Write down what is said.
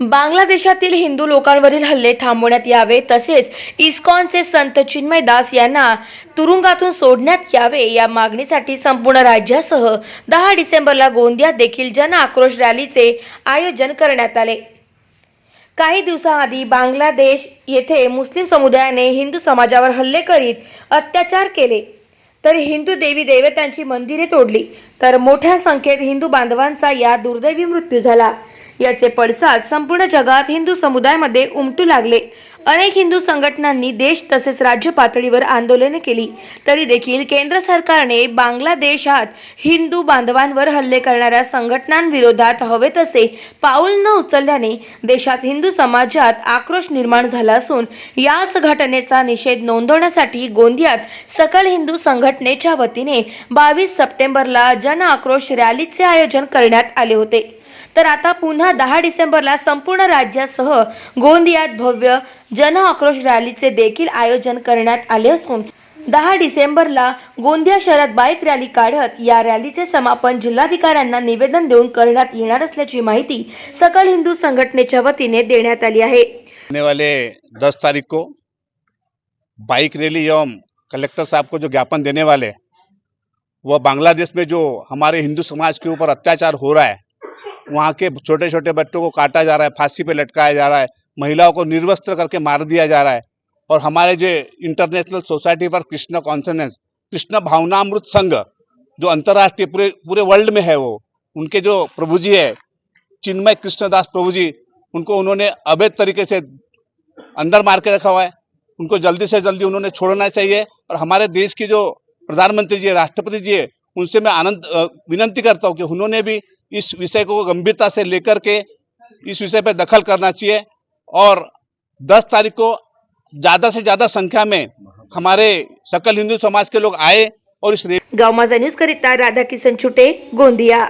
बांगलादेशातील हिंदू लोकांवरील हल्ले थांबवण्यात यावे तसेच इस्कॉनचे संत चिन्मय दास यांना तुरुंगातून सोडण्यात यावे या मागणीसाठी संपूर्ण राज्यासह दहा डिसेंबरला गोंदियात देखील जन आक्रोश रॅलीचे आयोजन करण्यात आले. काही दिवसाआधी बांगलादेश येथे मुस्लिम समुदायाने हिंदू समाजावर हल्ले करीत अत्याचार केले. तर हिंदू देवी देवतांची मंदिरे तोडली. तर मोठ्या संख्येत हिंदू बांधवांचा या दुर्दैवी मृत्यू झाला. याचे पडसाद संपूर्ण जगात हिंदू समुदायामध्ये उमटू लागले. अनेक हिंदू संघटनांनी देश तसेच राज्य पातळीवर आंदोलने केली. तरी देखील केंद्र सरकारने बांगलादेशात हिंदू बांधवांवर हल्ले करणाऱ्या संघटनांविरोधात हवे तसे पाऊल न उचलल्याने देशात हिंदू समाजात आक्रोश निर्माण झाला असून याच घटनेचा निषेध नोंदवण्यासाठी गोंदियात सकल हिंदू संघटनेच्या वतीने बावीस सप्टेंबरला जन आक्रोश रॅलीचे आयोजन करण्यात आले होते. तर आता पुन्हा दहा डिसेंबरला संपूर्ण राज्यासह गोंदियात भव्य जन आक्रोश रॅलीचे देखील आयोजन करण्यात आले असून दहा डिसेंबरला गोंदिया शहरात बाईक रॅली काढत या रॅलीचे समापन जिल्हाधिकाऱ्यांना निवेदन देऊन करण्यात येणार असल्याची माहिती सकल हिंदू संघटनेच्या वतीने देण्यात आली आहे. दस वाले 10 तारीख को बाइक रैली एवं कलेक्टर साहब को जो ज्ञापन देने वाले व वह बांग्लादेश में जो हमारे हिंदू समाज के ऊपर अत्याचार हो रहा है वहाँ के छोटे छोटे बच्चों को काटा जा रहा है, फांसी पे लटकाया जा रहा है, महिलाओं को निर्वस्त्र करके मार दिया जा रहा है। और हमारे जो international society for Krishna consciousness Krishna Bhavanamrita Sangh जो अंतर्राष्ट्रीय पूरे पूरे वर्ल्ड में है वो, उनके जो प्रभु जी है, चिन्मय कृष्णदास प्रभु जी उनको उन्होंने अवैध तरीके से अंदर मार के रखा हुआ है। उनको जल्दी से जल्दी उन्होंने छोड़ना चाहिए। और हमारे देश की जो प्रधानमंत्री जी राष्ट्रपति जी है, उनसे मैं आनंद विनंती करता हूँ कि उन्होंने भी इस विषय को गंभीरता से लेकर के इस विषय पर दखल करना चाहिए और 10 तारीख को ज़्यादा से ज़्यादा संख्या में हमारे सकल हिंदू समाज के लोग आए और इस गाँव माझा न्यूज़ करिता राधाकिशन छुटे गोंदिया।